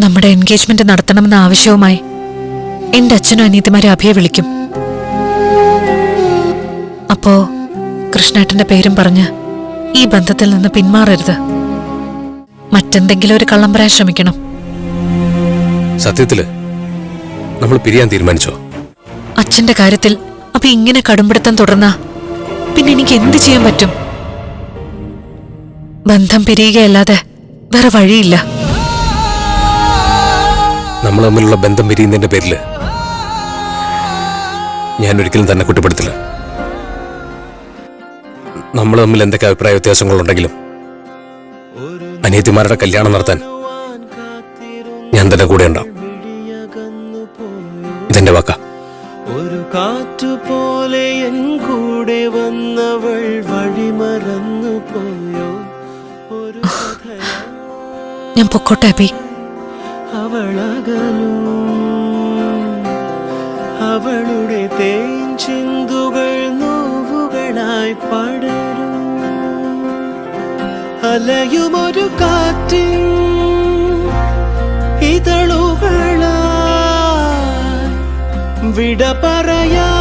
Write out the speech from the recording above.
നമ്മുടെ എൻഗേജ്മെന്റ് നടത്തണമെന്ന ആവശ്യവുമായി എന്റെ അച്ഛനും അനിയത്തിമാരെ അഭയെ വിളിക്കും. അപ്പോ കൃഷ്ണേട്ടന്റെ പേരും പറഞ്ഞ് ഈ ബന്ധത്തിൽ നിന്ന് പിന്മാറരുത്. മറ്റെന്തെങ്കിലും ഒരു കള്ളം പറയാൻ ശ്രമിക്കണം. സത്യത്തിൽ നമ്മൾ പിരിയാൻ തീരുമാനിച്ചോ? അച്ഛന്റെ കാര്യത്തിൽ അപ്പൊ ഇങ്ങനെ കടുംപിടുത്തം തുടർന്ന പിന്നെ എനിക്ക് എന്ത് ചെയ്യാൻ പറ്റും? ബന്ധം പിരിയുകയല്ലാതെ വേറെ വഴിയില്ല. നമ്മൾ തമ്മിലുള്ള ബന്ധം പിരിയുന്നതിന്റെ പേരിൽ ഞാൻ ഒരിക്കലും തന്നെ കുറ്റപ്പെടുത്തില്ല. നമ്മൾ തമ്മിൽ എന്തൊക്കെ അഭിപ്രായ വ്യത്യാസങ്ങളുണ്ടെങ്കിലും അനിയത്തിമാരുടെ കല്യാണം നടത്താൻ ഞാൻ തന്നെ കൂടെ ഉണ്ടാവും. ഇതെന്റെ വാക്ക. ഒരു കാറ്റുപോലെ എൻ കൂടെ വന്നവൾ വഴിമറന്നു പോയോ ഒരു കഥയാ ഞാൻ പൊക്കോട്ടെ അബി. അവളകലും. അവളുടെ തേൻ ചിന്തുകൾ നോവുകളായി പടരും. അലയുമൊരു കാറ്റിൻ ഇതളുകളായി വിട ഇങ്ങ